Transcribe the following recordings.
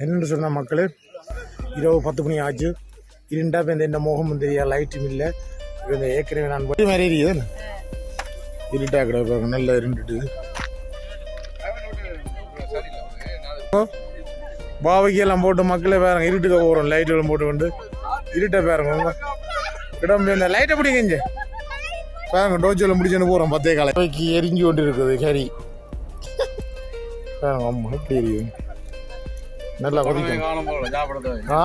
என்னென்னு சொன்ன மக்களே இரவு பத்து மணி ஆச்சு. இருண்டா இப்போ இந்த என்ன மோகமும் தெரியாது லைட்டும் இல்லை. இப்போ இந்த ஏற்கனவே நான் போய் மாதிரி எரியுது இருட்டா கிடப்பாங்க நல்லா இருண்டுட்டு பாவைக்கெல்லாம் போட்டு மக்களே பாருங்க இருட்டுக்க போகிறோம் லைட்டுகளும் போட்டு கொண்டு. இருட்டை பாருங்க இடம் இந்த லைட்டை பிடிங்க பாருங்க டோஜில் முடிச்சுன்னு போகிறோம் பத்தே காலை. எரிஞ்சு கொண்டு இருக்குது கறி. பாருங்க அம்மா எப்படி எரியுது நல்லா கொதிக்கும் ஆ?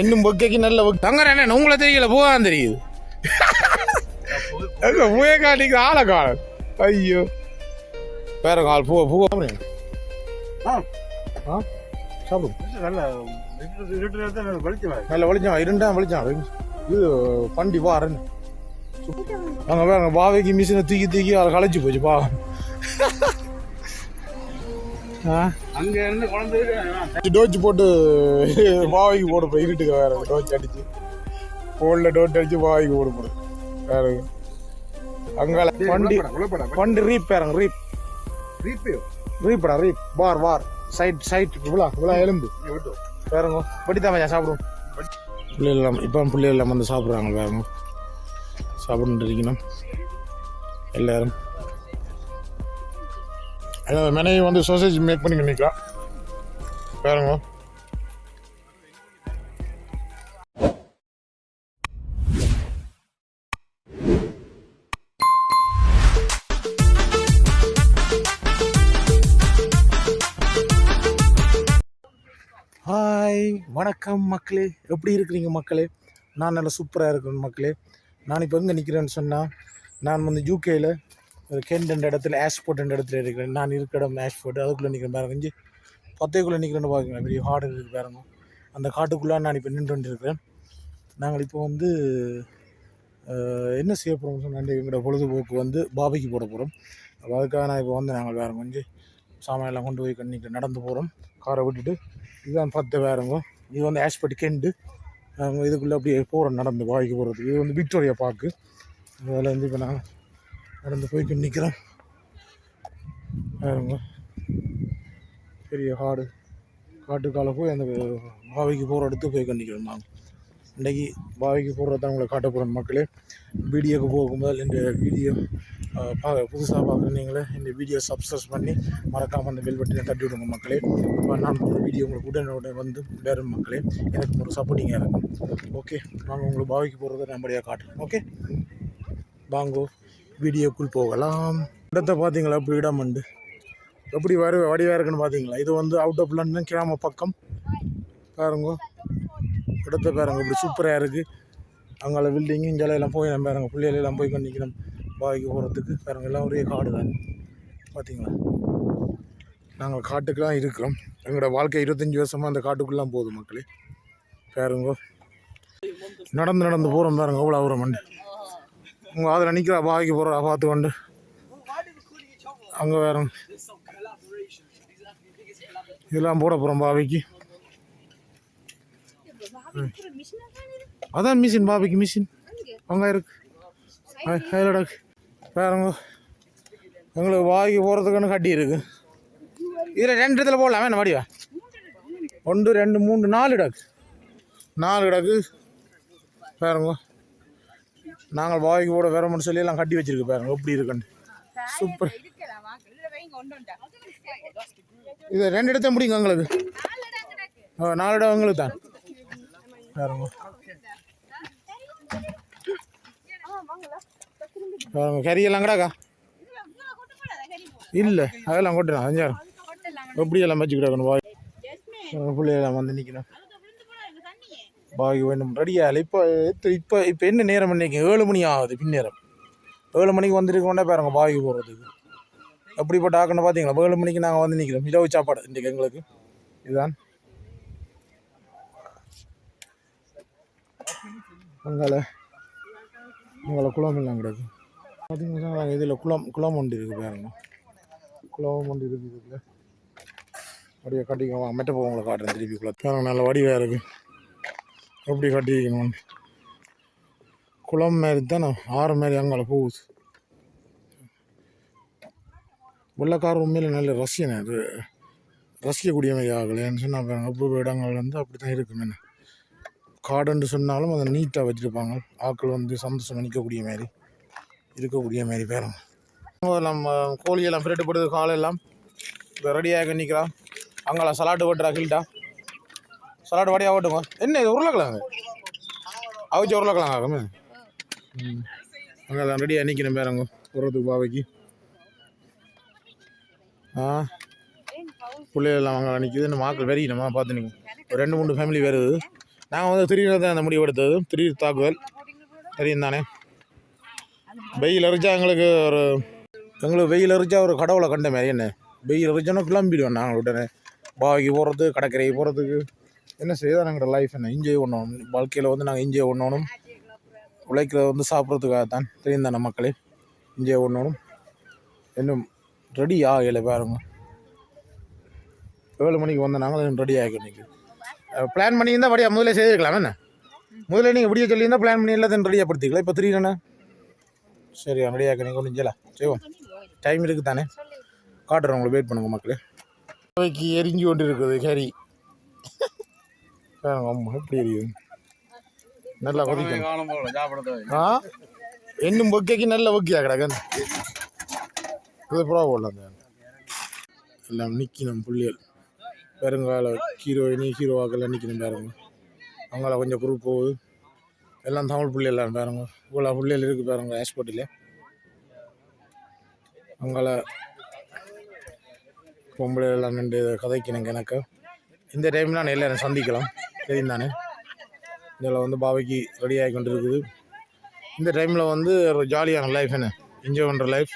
இன்னும் பொக்கைக்கு நல்ல பொக்கை தங்கற என்ன? உங்களை தெரியல பூவான் தெரியுது. பூவே காட்டிக்கு ஆளை காலம் ஐயோ. வேற கால் பூ பூ சாப்பிடும் நல்ல வெளிச்சம் இருண்டா வெளிச்சம் இது பண்டி பாருன்னு அங்க பாவைக்கு மிஷினை தூக்கி தூக்கி அதை களைச்சு போச்சு பா அங்க இருந்து குழந்தை டோச்சு போட்டு பாவைக்கு போட போய் இருட்டுக்கு வேற டோச்சு அடிச்சு. போல்ல டோட் அடிச்சு பாவைக்கு போட போடு வேற அங்கால வண்டி வண்டி. ரீப் பேரங்க ரீப் ரீப்படா ரீப் வார் வார் சைட் சைட் இவ்வளோ இவ்வளோ எலும்பு. பேரங்க படித்தான் மச்சான் சாப்பிடுவோம். பிள்ளைகள் எல்லாம் இப்போ பிள்ளைகள் எல்லாம் வந்து சாப்பிட்றாங்க பேரங்க சாப்பிட்டு இருக்கணும் எல்லாரும். அதாவது மனைவி வந்து சோசேஜ் மேக் பண்ணி நிற்கலாம் பாருங்க. ஹாய் வணக்கம் மக்களே. எப்படி இருக்கிறீங்க மக்களே? நான் நல்லா சூப்பராக இருக்கேன் மக்களே. நான் இப்போ எங்கே நிற்கிறேன்னு சொன்னால் நான் வந்து யூகேயில் ஒரு என்ற இடத்துல ஆஷ்போர்ட் என்ற இடத்துல இருக்கிறேன். நான் இருக்கிற இடம் ஆஷ்போர்ட் அதுக்குள்ளே நிற்கிறேன் பாருங்க. இஞ்சி பத்தைக்குள்ளே நிற்கிறேன்னு பார்க்குறேன் பெரிய ஹார்டு இருக்குது பாருங்க. அந்த காட்டுக்குள்ளே நான் இப்போ நின்று கொண்டிருக்கிறேன் நாங்கள் இப்போ வந்து என்ன செய்ய போகிறோம் சொன்னால் எங்களோட பொழுதுபோக்கு வந்து பாபிக்கு போட போகிறோம் அப்போ அதுக்காக நான் இப்போ வந்து நாங்கள் வேறு கொஞ்சம் சாமானெல்லாம் கொண்டு போய் கண்ணிக்கு நடந்து போகிறோம் காரை விட்டுட்டு இதுதான் பத்து வேறுங்க இது வந்து ஆஷ்பர்ட் கெண்டு இதுக்குள்ளே அப்படியே போகிறோம் நடந்து பாவிக்கு போகிறது இது வந்து விக்டோரியா பார்க்கு அதில் வந்து இப்போ நான் நடந்து போய்கிட்டு நிற்கிறோம் பெரிய காடு. காட்டுக்கால போய் அந்த பாவிக்கு போகிற இடத்துக்கு போய் கண்டிக்கிறோம் நாங்கள் இன்றைக்கி பாவிக்கு போகிறத உங்களை காட்ட போகிறோம் மக்களே. வீடியோக்கு போகும்போது இந்த வீடியோ பார்க்க புதுசாக பார்க்குற நீங்களே இந்த வீடியோ சப்ஸ்கிரைப் பண்ணி மறக்காமல் அந்த பெல் பட்டினை தட்டி விடுங்க மக்களே. இப்போ நான் போகிற வீடியோ உங்களுக்கு உடனே வந்து வேறு மக்களே. எனக்கு ஒரு சப்போர்ட்டிங்காக இருக்கும். ஓகே நாங்கள் உங்களுக்கு பாவிக்கு போகிறத நம்மடியாக காட்டுறேன் ஓகே வாங்கோ. வீடியோக்குள் போகலாம். இடத்த பார்த்தீங்களா? இப்படி இடம் உண்டு? எப்படி வர வடிவாக இருக்குன்னு பார்த்தீங்களா? இது வந்து அவுட் ஆஃப் லண்டன் கிராம பக்கம். பாருங்க. இடத்த பாருங்க. இப்படி சூப்பராக இருக்குது அங்கே பில்டிங்கு இங்கே எல்லாம் போய் நம்ம பாருங்க. பிள்ளைகள் எல்லாம் போய் பண்ணிக்கணும் பாய்க்கு போகிறதுக்கு பாருங்க எல்லாம் ஒரே காடு தான். பார்த்தீங்களா? நாங்கள் காட்டுக்கெலாம் இருக்கிறோம். எங்களோட வாழ்க்கை இருபத்தஞ்சி வருஷமாக அந்த காட்டுக்குள்ளாம் போகுது மக்களே. பாருங்கோ. நடந்து நடந்து போகிறோம் பாருங்க. அவ்வளோ அவ்வளோ மண்டு உங்கள் அதில் நிற்கிறா பாய்க்கு போகிறா பார்த்து கொண்டு அங்கே வேற. இதெல்லாம் போட போகிறோம் பாவிக்கு அதான் மிஷின் பாபிக்கு மிஷின் அங்கே இருக்கு. ஹைலடா வேறங்க எங்களுக்கு வாய்க்கு போகிறதுக்குன்னு கட்டி இருக்கு. இதில் ரெண்டு இடத்துல போடலாமே? என்ன வடிவா? ஒன்று ரெண்டு மூணு நாலு இடக்கு நாலு இடக்கு பாருங்க நாங்கள் வாய்க்கு போட வேற சொல்லி எல்லாம் கட்டி வச்சிருக்கு பாருங்க. எப்படி இருக்குன்னு. சூப்பர் இது ரெண்டு இடத்த முடியுங்க எங்களுக்கு. ஆ, நாலு இடம் எங்களுக்கு தான். பாருங்க பாருங்க கறி எல்லாம் கிடாக்கா? இல்லை அதெல்லாம் கொட்டுறேன். அஞ்சாயிரம். எப்படி எல்லாம் வச்சு கிடக்கணும் பாய் பிள்ளையெல்லாம் வந்து நிற்கணும் பாகி வேண்டும் ரெடியா? இல்லை இப்போ இப்போ இப்போ என்ன நேரம் பண்ணிக்க ஏழு மணி ஆகுது பின்னேரம். ஏழு மணிக்கு வந்துருக்கோண்டே பாருங்க பாய்க்கு போகிறதுக்கு எப்படிப்பட்ட ஆக்கணும் பார்த்தீங்களா ஏழு மணிக்கு நாங்கள் வந்து நிற்கிறோம் இரவு சாப்பாடு இன்றைக்கு எங்களுக்கு. இதுதான். அங்கால உங்களை குளம் எல்லாம் கிடக்கு. பார்த்தீங்கன்னா இதில் குளம் குளம் ஒன்று இருக்குது பாருங்க. குளம் ஒன்று இருக்குது இதில். அப்படியே கட்டிக்கோங்க. மெட்டப்போ உங்களை காட்டுறேன் திருப்பி குளம் பாருங்க நல்ல வடிவாக இருக்குது எப்படி கட்டிக்கணும்னு குளம் மாதிரி தானே ஆறு மாதிரி அங்கே போகுது. வெள்ளக்கார உண்மையில் நல்ல ரசிகன் அது. ரசிக்கக்கூடிய மாதிரி ஆகலை. சொன்னால் அப்போ இடங்கள் வந்து அப்படி தான் இருக்கும். என்ன? காடுன்னு சொன்னாலும் அதை நீட்டாக வச்சுருப்பாங்க. ஆட்கள் வந்து சந்தோஷம் நிற்கக்கூடிய மாதிரி இருக்கக்கூடிய மாதிரி பேரும். நம்ம கோழியெல்லாம் பிரட்டுப்படுது காலெல்லாம். இப்போ ரெடியாக நிற்கிறான். அங்கெல்லாம் சலாட்டு போட்டுறா கில்ட்டா சலாட்டு வாடியாக ஓட்டுங்க. என்ன இது உருளைக்கிழங்கு? அவிச்ச உருளைக்கிழங்கு ஆகுமே ம். அங்கே ரெடியாக நிற்கணும் பாருங்க போகிறதுக்கு பாவைக்கு. ஆ. பிள்ளைகள் அவங்க நிற்கிது இந்த மாக்கள் வெறிக்கணுமா பார்த்து நீங்கள் ஒரு ரெண்டு மூணு ஃபேமிலி வருது. நாங்கள் வந்து திடீர்னு தான் அந்த முடிவு எடுத்தது. திடீர் தாக்குதல். தெரியும் தானே? வெயில் எரிச்சா எங்களுக்கு ஒரு எங்களுக்கு வெயில் எரிச்சா ஒரு கடவுளை கண்ட மாதிரி என்ன? வெயில் எரிச்சோன்னா கிளம்பிடுவோம் நாங்கள் உடனே. பாவிக்கு போகிறது கடற்கரைக்கு போகிறதுக்கு என்ன செய்யுது எங்களோட லைஃப் என்ன? என்ஜாய் பண்ணணும். வாழ்க்கையில் வந்து நாங்கள் என்ஜாய் பண்ணணும். உழைக்கிறது வந்து சாப்பிட்றதுக்காக தான் தெரியும் தானே மக்களே? என்ஜாய் பண்ணணும். இன்னும் ரெடி ஆகலை பாருங்க. ஏழு மணிக்கு வந்த நாங்கள் ரெடி ஆகிக்க இன்றைக்கி பிளான் பண்ணியிருந்தால் படியா முதலே செய்திருக்கலாம். என்ன? முதல்ல நீங்கள் இப்படியே சொல்லியிருந்தால் பிளான் பண்ணி எல்லாத்தையும் ரெடியாக படுத்திக்கலாம். இப்போ தெரியலண்ணே சரி ரெடியாக நீங்கள் ஒன்றும் செய்யலாம் செய்வோம் டைம் இருக்குது தானே? காட்டுறேன் உங்களை வெயிட் பண்ணுங்க மக்களே. அவைக்கு எரிஞ்சு கொண்டு இருக்குது கறி அம்மா எப்படி எரியுது? நல்லா கொதிக்கணும். ஆ? இன்னும் பொக்கைக்கு நல்ல பொக்கியா கிடக்கு இது ப்ரோ போடலாம் எல்லாம் நிற்கணும் புள்ளியல் பெருங்கால ஹீரோயினி ஹீரோவாக்கெல்லாம் நிற்கணும் பாருங்க. அவங்கள கொஞ்சம் குரூப் போகுது. எல்லாம் தமிழ் புள்ளியெல்லாம் பாருங்க. இவ்வளோ புள்ளியல் இருக்குது பாருங்க ஏர்போர்ட்டில் அவங்கள பொம்பளை எல்லாம் நின்று கதைக்கணும் எனக்கு இந்த டைமில் நான் எல்லாரும் சந்திக்கலாம். தெரியும் தானே இதில் வந்து பாவைக்கு ரெடி ஆகி கொண்டு இருக்குது இந்த டைமில் வந்து ஒரு ஜாலியான லைஃப் என்ன? என்ஜாய் பண்ணுற லைஃப்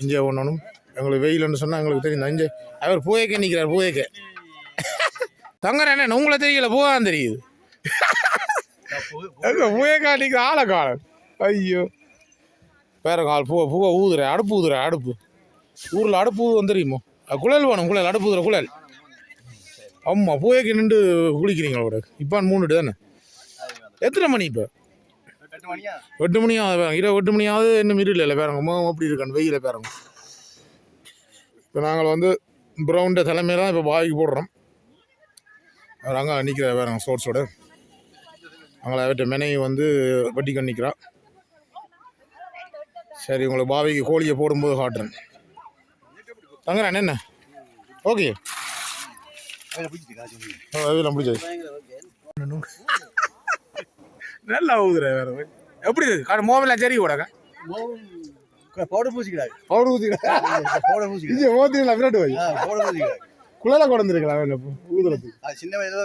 என்ஜாய் பண்ணணும். எங்களுக்கு வெயில்னு சொன்னால் எங்களுக்கு தெரியும் என்ஜாய் அவர் பூயக்க நிற்கிறார் பூயக்க தங்குறேன் உங்களை தெரியல? பூவான் தெரியுது. எங்க பூயக்கா நிற்கிற ஆளை காலம் ஐயோ. வேற கால் பூவை பூவை ஊதுற அடுப்பு ஊதுற அடுப்பு. ஊரில் அடுப்பு ஊது தெரியுமோ? குழல் வேணும் குழல் அடுப்பு ஊதுற குழல். ஆமாம் பூயக்கு நின்று குளிக்கிறீங்களா கூட இப்போ மூணு தானே? எத்தனை மணி இப்போ? எட்டு எட்டு மணி ஆகுது இரவு எட்டு மணி ஆகுது இன்னும் இருள் இல்லை பேரங்க முகம் அப்படி இருக்கான்னு வெயில பேரங்க. இப்போ நாங்கள் வந்து ப்ரௌண்ட தலைமையில் தான் இப்போ பாய்க்கு போடுறோம். அவர் அங்கே நிற்கிற பேரங்க சோர்ஸோட அவங்கள அவர்கிட்ட மெனையை வந்து வட்டி கண்ணிக்கிறா சரி உங்களுக்கு பாவிக்கு கோழியை போடும்போது காட்டுறேன். தங்குறேன் என்ன? ஓகே. நல்லா ஊதுற வேற எப்படி இருக்கு காடு மோமெல்லாம் சரி கூடக்கா பவுடர் பூசிக்கிறாங்க பவுடர் ஊற்றி பவுடர் பூசிக்கிறாங்க இது ஓத்திங்களா விராட்டு போய். பவுடர் பூசிக்கிறாங்க குழலை ஊதுறதுக்கு. அது சின்ன வயதுல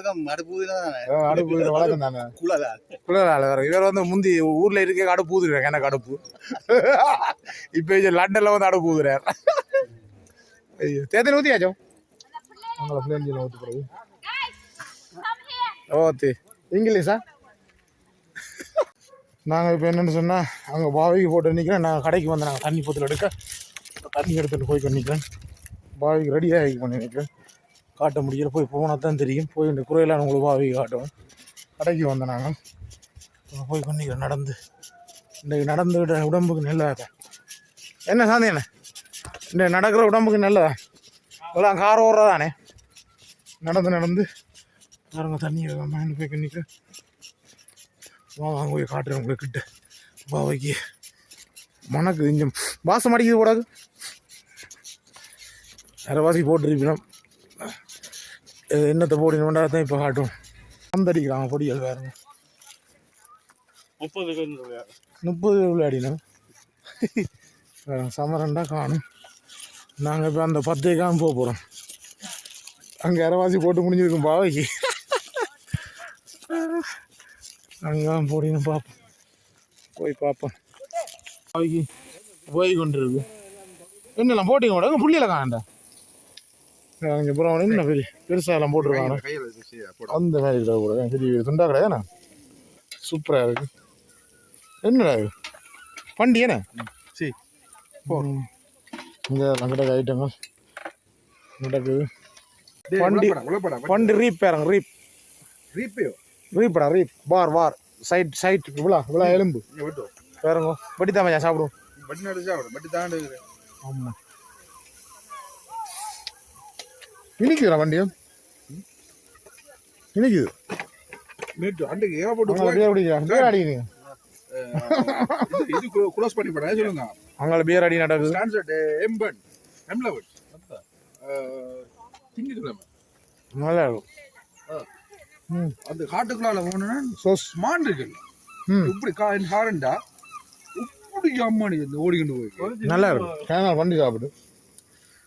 அடுப்பு வழக்கம் தானே. குழலா. குழலால வேற இவர் வந்து முந்தி ஊர்ல இருக்க அடுப்பு ஊதுறாங்க எனக்கு அடுப்பு இப்போ லண்டன்ல வந்து அடுப்பு ஊதுறாரு ஐயோ தேத்தனை ஊத்தியாச்சோ? அவங்கள பிள்ளைங்க ஊத்து பிறகு ஓத்து இங்கிலீஷா? நாங்கள் இப்போ என்னென்னு சொன்னால் அங்கே பாவிக்கு போட்டு நிற்கிறேன் நாங்கள் கடைக்கு வந்து நாங்கள் தண்ணி போத்தில் எடுக்க தண்ணி எடுத்துகிட்டு போய் நிற்கிறேன் பாவிக்கு ரெடியாக ஆகி பண்ணி நிற்கிறேன் காட்ட முடியல போய் போனால் தான் தெரியும். போய் இந்த குறையெல்லாம் உங்களுக்கு பாவிக்கு காட்டுவேன். கடைக்கு வந்தேன் நாங்கள் இப்போ போய் பண்ணிக்கிறேன் நடந்து இன்றைக்கு நடந்துக்கிட்ட உடம்புக்கு நல்லதா? என்ன சாந்தி என்ன? இந்த நடக்கிற உடம்புக்கு நல்லதா? எல்லாம் கார் ஓடுறதானே? நடந்து நடந்து பாருங்க தண்ணி மைண்ட் போய் நிற்கிறேன் வா வாங்க போய் காட்டுறேன் உங்களுக்கு கிட்ட பாவைக்கு மணக்கு இஞ்சம். வாசம் அடிக்குது கூடாது அரைவாசி போட்டுருப்பினோம். என்னத்தை போடணும்டா தான் இப்போ காட்டும். அந்த அடிக்கிறாங்க பொடிகள் வேறுங்க முப்பது முப்பது விளையாடினோம். சமரண்டா காணும். நாங்கள் இப்போ அந்த பத்தேக்காம போக போகிறோம் அங்கே அரைவாசி போட்டு முடிஞ்சிருக்கும் பாவைக்கு. அங்கே போடின்னு பார்ப்போம் போய் பார்ப்போம் பாவைக்கு போய் கொண்டு இருக்கு என்னெல்லாம் போட்டிங்க கூட புள்ளியில் காண்டா அங்கே புறம் என்ன பெரிய பெருசாக எல்லாம் போட்டிருக்காங்க அந்த மாதிரி கிடக்கு கூட பெரிய துண்டா கிடையாதுண்ணா சூப்பராக இருக்கு. என்னடா இது? வண்டி என்ன? சரி ம். இங்க நம்மகிட்ட ஐட்டங்கள். நடக்குது. வண்டி வண்டி ரீப் பேரங்க ரீப் ரீப்பையோ ரீப்படா ரீப் வார் வார். சைட் சைட் இவ்வளோ இவ்வளோ எலும்பு. விட்டு பேரங்க வட்டி தான் மச்சான் சாப்பிடுவோம் பட்டி நடிச்சா பட்டி தாண்டு ஆமாம் இனிக்குதுடா வண்டியும் இனிக்குது. நேற்று அன்றைக்கு ஏகப்பட்டு அடிக்கிறாங்க பியர் அடிக்கிறீங்க இது- க்ளோஸ் பண்ணி போட சொல்லுங்க. அங்கே பியர் அடி நடக்குது ஸ்டான்சர்ட் எம்பன் எம்லவன் திங்கக்கிழமை. நல்லா இருக்கும் ம். அந்த காட்டுக்குள்ளால போனா சோஸ். மான் இருக்கு ம். இப்படி கா காரண்டா இப்படி அம்மாடி இந்த ஓடிக்கிட்டு போய் நல்லா இருக்கும் கேனால் வண்டி சாப்பிடு.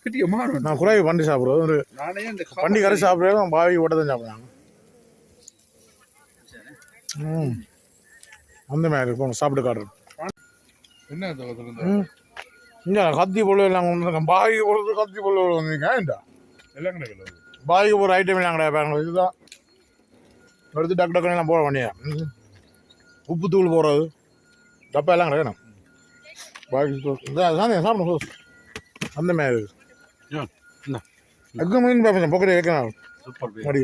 கிட்டிய மான் நான் குறைவு வண்டி சாப்பிடுவோம் ஒரு நானே இந்த வண்டி கறி சாப்பிடுறோம் பாவி ஓட்ட தான் சாப்பிடுறாங்க ம். அந்த மாதிரி இருக்கும். சாப்பிட்டு காட்டுறோம் என்ன இந்த கத்தி எல்லாம் கொண்டு வந்திருக்கேன். பாவிக்கு பொருள் கத்தி பொருள் வந்திருக்கேன். ஏன்டா? எல்லாம் கிடைக்கல. பாவிக்கு ஒரு ஐட்டம் எல்லாம் கிடையாது பாருங்க இதுதான். எடுத்து டக்கு டக்குன்னு எல்லாம் போட வேண்டிய உப்பு தூள் போடுறது. டப்பா எல்லாம் தூள். இந்த சாமி சாப்பிடும் சோஸ் அந்த மாதிரி இருக்கு. இந்தா. எக்கு மீன் பேப்பர் பொக்கரை வைக்கணும் சூப்பர் மடி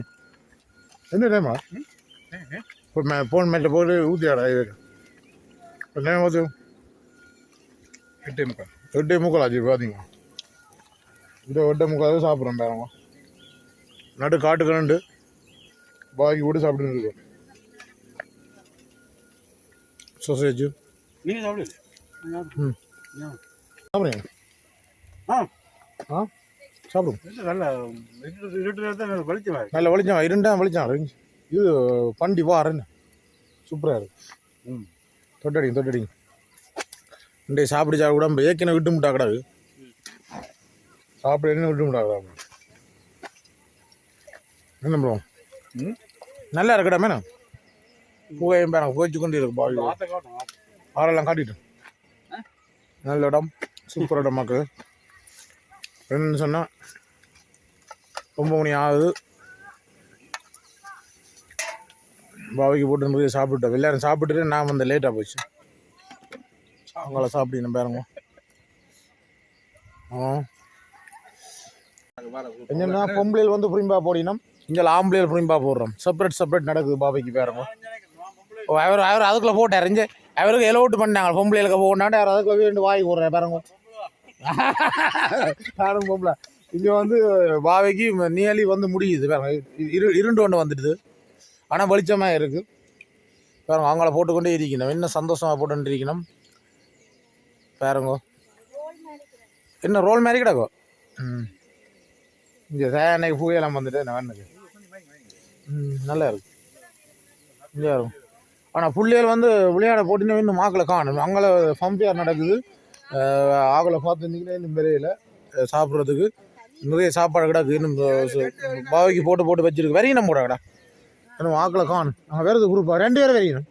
என்ன டைமா ஃபோன் மேட்டில் போட்டு ஊற்றி ஆடா இது. டைம் பார்த்து எட்டே முக்கால். எட்டே முக்கால் ஆச்சு பார்த்தீங்க இந்த எட்டே முக்கால் சாப்பிட்றோம் பேரங்க. நடு காட்டுக்கு ரெண்டு பாக்கி கூட சாப்பிட்டு இருக்கோம் சொசேஜ் நீங்க சாப்பிடல சாப்பிடுங்க. ஆ. ஆ? சாப்பிடும் நல்ல நல்ல வெளிச்சம் இருண்டா வெளிச்சம். இது பண்டி வாரன்னு சூப்பராக இருக்கு. ம். தொட்டடிங்க தொட்டடிங்க. இன்றைய சாப்பிடு சாப்பிட கூட ஏக்கின விட்டு முட்டா கிடாது சாப்பிட என்ன விட்டு கிடாது என்ன ப்ரோ நல்லா இருக்கடா மேடம் புகையும் பேரம் புகைச்சு கொண்டு இருக்கு பாவி ஆறெல்லாம் காட்டிட்டேன் நல்ல இடம். சூப்பர் இடம் மக்கள். என்னன்னு சொன்னால் ஒம்பது மணி ஆகுது. பாவிக்கு போட்டு போய் சாப்பிட்டோம் எல்லாரும் சாப்பிட்டுட்டு நான் வந்து லேட்டாக போச்சு. அவங்கள சாப்பிட்டீங்க பாருங்க ஆ? என்னன்னா பொம்பளையில் வந்து புரிம்பா போடினோம் இங்கே ஆம்பளையில் புரிம்பா போடுறோம். செப்பரேட் செப்பரேட் நடக்குது பாபைக்கு பாருங்க ஓ அவர் அவர் அதுக்குள்ளே போட்டார் இங்கே. அவருக்கு எலோட்டு பண்ணாங்க பொம்பளைகளுக்கு போனாண்டு அவர் அதுக்குள்ளே ரெண்டு வாய் போடுறாரு பாருங்க. நானும் பொம்பளை. இங்கே வந்து பாவைக்கு நியர்லி வந்து முடியுது பாருங்க. இரு இருண்டு ஒன்று வந்துடுது. ஆனால் வெளிச்சமாக இருக்குது பாருங்க அவங்கள போட்டுக்கொண்டே இருக்கணும். என்ன சந்தோஷமாக போட்டுட்டு இருக்கணும். பாருங்க. என்ன ரோல் மாதிரி கிடக்கும் ம். இங்கே சேனைக்கு பூயெல்லாம் வந்துட்டு நான் வேணுக்கு ம் நல்லா இருக்கு. நல்லா இருக்கும் ஆனால் பிள்ளைகள் வந்து விளையாட போட்டினா இன்னும் மாக்களை காணும் அங்கே ஃபம்பியார் நடக்குது. அஹ் ஆக்களை பார்த்துருந்தீங்கன்னா இன்னும் பெரியல. சாப்பிட்றதுக்கு. நிறைய சாப்பாடு கிடக்கு. இன்னும் பாவைக்கு போட்டு போட்டு வச்சிருக்கு. வரையணும் போட கடா இன்னும் ஆக்களை காணும். நாங்கள் வேறு குரூப்பா ரெண்டு பேரும் வரையணும்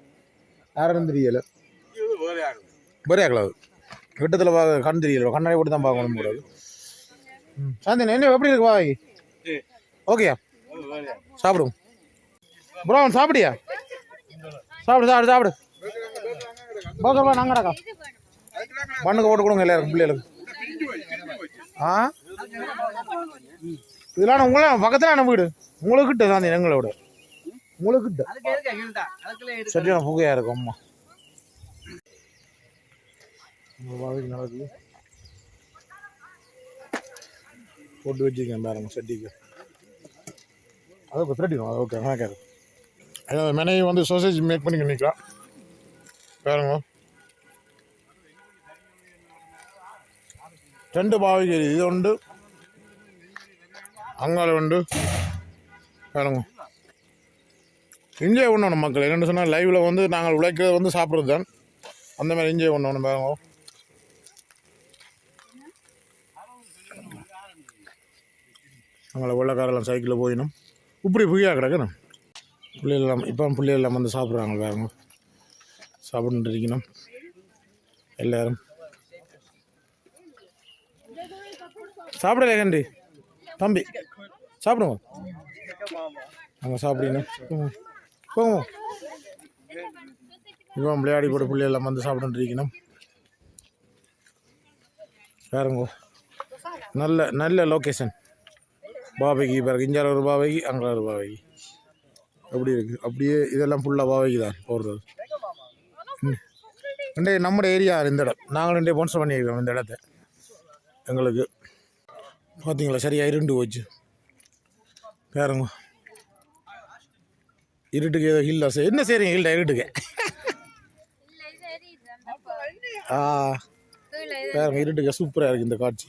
யாரும் தெரியல. பெரிய ஆக்கலாது கிட்டத்தில் கண் தெரியல. கண்ணாடி போட்டு தான் பார்க்கணும் போடாது சாந்தி என்ன எப்படி இருக்கு பாவைக்கு ஓகேயா? சாப்பிடும் ப்ரோ சாப்பிடியா சாப்பிடு சாப்பிடு சாப்பிடு. போக்கா நாங்கடாக்கா மண்ணுக்கு போட்டு கொடுங்க எல்லாருக்கும் பிள்ளைகளுக்கு. ஆ? இதெல்லாம் உங்களா பக்கத்தில் நம்ம வீடு. உங்களுக்கு கிட்ட தான் எங்களை விட. உங்களுக்கு கிட்ட. சரியான புகையா இருக்கும் அம்மா. நடக்குது. போட்டு வச்சுருக்கேன் பாருங்க செட்டிக்கு. அது திருட்டிடும் அது ஓகே கணக்காது அதாவது மெனையை வந்து சோசேஜ் மேக் பண்ணி நிற்கிறான் பாருங்க. ரெண்டு பாவைக்கு இது உண்டு. அங்கால உண்டு. பாருங்க. என்ஜாய் பண்ணணும் மக்கள். என்னென்னு சொன்னால் லைவில் வந்து நாங்கள் உழைக்கிறது வந்து சாப்பிட்றது தான் அந்த மாதிரி என்ஜாய் பண்ணணும் பாருங்க. அங்கே வெள்ளக்காரெல்லாம் சைக்கிளில் போயினும். இப்படி புய்யா கிடக்கணும் பிள்ளைகள் இப்போ பிள்ளைகள் எல்லாம் வந்து சாப்பிட்றாங்க வேறு சாப்பிட்டு இருக்கணும். எல்லாரும். சாப்பிடல கண்டி? தம்பி சாப்பிடுவோம் நாங்கள் சாப்பிடணும் போவோம் இப்போ விளையாடி போட்டு பிள்ளைகள்லாம் வந்து சாப்பிட்டு இருக்கணும். பாருங்க. நல்ல நல்ல லொக்கேஷன் பாவைக்கு பிறகு இஞ்சால ஒரு பாவைக்கு அங்கே ஒரு பாவைக்கு. அப்படி இருக்குது அப்படியே இதெல்லாம் ஃபுல்லாக பாவைக்கு தான் போடுறது. ரெண்டே நம்ம ஏரியா இந்த இடம். நாங்கள் ரெண்டே ஸ்பான்சர் பண்ணியிருக்கோம் இந்த இடத்த. எங்களுக்கு. பார்த்தீங்களா சரியாக இருண்டு போச்சு. பேருங்க. இருட்டுக்கு ஏதோ ஹில்லா சார். என்ன செய்கிறீங்க ஹில்டா இருட்டுக்கு. ஆ. பேருங்க இருட்டுக்கு சூப்பராக இருக்குது இந்த காட்சி.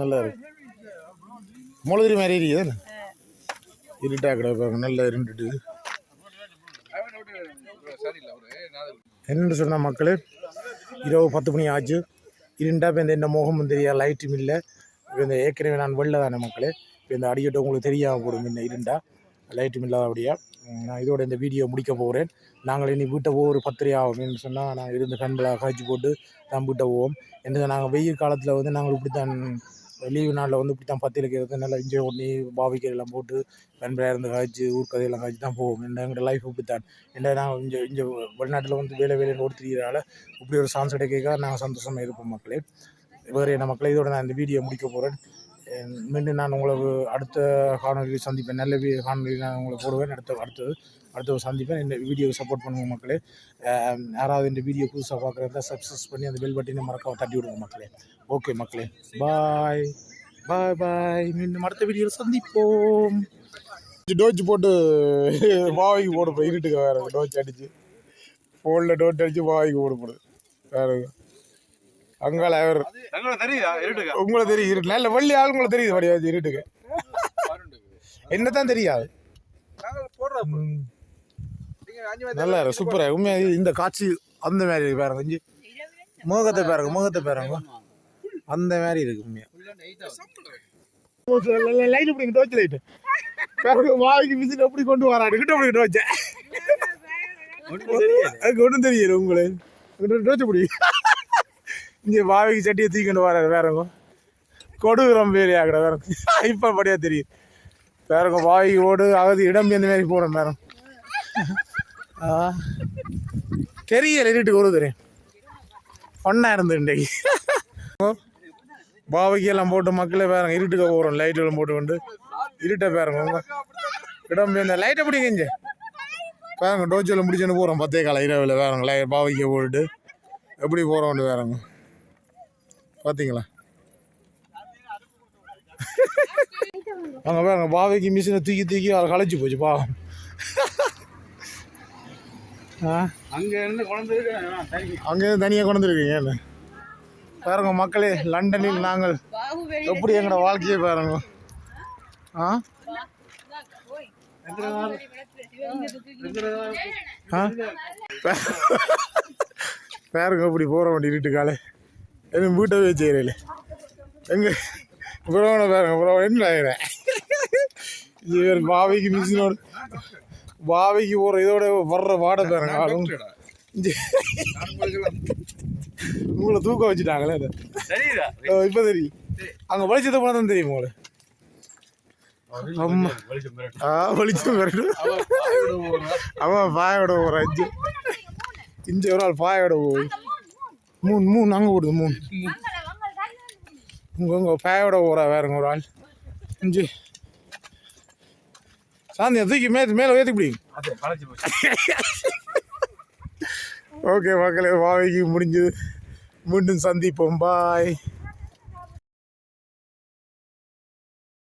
நல்லா இருக்குது முழுதிரி மாதிரி இருக்குது இருட்டாக கிடக்கு பாருங்க நல்லா இருண்டுட்டு. என்னென்னு சொன்ன மக்களே இரவு பத்து மணி ஆச்சு. இருண்டா இப்போ இந்த என்ன மோகமும் தெரியாது லைட்டும் இல்லை. இப்போ இந்த ஏற்கனவே நான் வெளில தானே மக்களே. இப்போ இந்த அடிக்கட்டும் உங்களுக்கு தெரியாமல் போடும் இந்த இருண்டா. லைட்டும் இல்லாதபடியா நான் இதோட இந்த வீடியோ முடிக்க போகிறேன் நாங்கள் இனி வீட்டை போக ஒரு பத்திரை ஆகும். சொன்னால் நான் இருந்து கண்பில் காய்ச்சி போட்டு தான் வீட்டை போவோம் என்ன நாங்கள் வெயில் காலத்தில் வந்து நாங்கள் இப்படி தான் லீவு நாளில் வந்து இப்படி தான் பத்திரிக்கை இருந்து நல்லா என்ஜாய் பண்ணி பாவிக்கை எல்லாம் போட்டு கண்பில் இருந்து காய்ச்சி ஊர் கதையெல்லாம் காய்ச்சி தான் போவோம். என்ன எங்களோட லைஃப் இப்படி தான் என்ன நாங்கள் இங்கே இங்கே வெளிநாட்டில் வந்து வேலை வேலைன்னு ஓடுத்துறதுனால இப்படி ஒரு சான்ஸ் கிடைக்க நாங்கள் சந்தோஷமாக இருப்போம் மக்களே. வேறு என்ன மக்களே இதோட நான் இந்த வீடியோ முடிக்க போகிறேன் மீண்டும் நான் உங்களுக்கு அடுத்த காணொலியில் சந்திப்பேன். நல்ல காணொலியில் நான் உங்களை போடுவேன். அடுத்த அடுத்தது. அடுத்த சந்திப்பேன். இந்த வீடியோவை சப்போர்ட் பண்ணுங்க மக்களே. யாராவது இந்த வீடியோ புதுசாக பார்க்குறதா சப்ஸ்கிரைப் பண்ணி அந்த பெல் பட்டினை மறக்காம தட்டி விடுங்க மக்களே. ஓகே மக்களே. பாய் பாய் பாய் மீண்டும் அடுத்த வீடியோவில் சந்திப்போம். டோச்சு போட்டு வாய்க்கு போட போய் இருட்டுக்கு வேறு டோச்சு அடிச்சு. ஃபோனில் டோட் அடிச்சு வாய்க்கு போட போடுது வேறு அங்கால அவர் தங்களை தெரியுதா? இருட்டுக்கா? உங்களை தெரியும் இருட்டு நல்ல வள்ளி ஆள் உங்களை தெரியுது வடிவாச்சு இருட்டுக்கு? என்ன தான் தெரியாது. போடுறோம் ம், நீங்க அஞ்சு மணி நல்லா இருக்கு சூப்பராக உண்மையாக இந்த காட்சி அந்த மாதிரி இருக்கு பாருங்க கொஞ்சம் முகத்தை பாருங்க முகத்தை பாருங்க. அந்த மாதிரி இருக்கு உண்மையா. லைட் பிடிங்க டோச்சு லைட்டு பாருங்க வாய்க்கு விசிட் அப்படி கொண்டு வராடு கிட்ட அப்படி டோச்ச அதுக்கு ஒன்றும் தெரியல உங்களுக்கு டோச்சு பிடி. இங்கே வாய்க்கு சட்டியை தூக்கிட்டு வராது வேறங்க கொடுக்குறோம் பேர் ஆகிட வேற இப்போ படியா தெரியும் வேறங்க வாய்க்கு ஓடு அகதி இடம் இந்த மாதிரி போகிறோம் வேற ஆ. எழுதிட்டு இருட்டுக்கு ஒரு தெரியும் ஒன்றா இருந்து இன்றைக்கு. பாவைக்கு எல்லாம் போட்டு மக்களே பாருங்க இருட்டுக்க போகிறோம் லைட்டெல்லாம் போட்டு கொண்டு. இருட்டை பாருங்க உங்க இடம் இந்த லைட்டை பிடிங்க இங்கே பாருங்க டோச்சில் முடிச்சுன்னு போகிறோம் பத்தே கால இரவில் வேறங்க லை பாவைக்கு போட்டுட்டு. எப்படி போகிறோம்னு வேறங்க பார்த்தீங்களா அங்கே பாருங்க பாவைக்கு மிஷினை தூக்கி தூக்கி அதை களைச்சி போச்சு பாவம். ஆ? அங்க இருந்து குழந்தை அங்கேருந்து தனியாக கொண்டு வந்துருக்கீங்க என்ன பாருங்க மக்களே லண்டனில் நாங்கள் எப்படி எங்களோட வாழ்க்கையை பாருங்க. ஆ? பாருங்க இப்படி போகிற வண்டி இருட்டு காலை எதுவும் வீட்டவே செய்கிறேன் எங்க? புறவனை பாருங்க புறவன் என்ன ஆகிறேன் இவர் பாவைக்கு மிஷினோட பாவைக்கு போகிற இதோட வர்ற வாடை பாருங்க உங்களை தூக்க வச்சுட்டாங்களே அதை. இப்ப தெரியும். அங்க வெளிச்சத்தை போனா தான் தெரியும் உங்களுக்கு. அம்மா. ஆ வெளிச்சம் வரட்டும் அவன் பாயோட ஒரு அஞ்சு. இஞ்சி ஒரு ஆள் பாயோட போய் மூணு மூணு அங்கே ஓடுது மூணு. உங்க உங்க பாயோட போறா வேறங்க ஒரு ஆள். இஞ்சி சாந்தி தூக்கி மே மேலே ஏற்றி பிடிங்க ஓகே மக்களே வாவைக்கு முடிஞ்சது. மீண்டும் சந்திப்போம். பாய்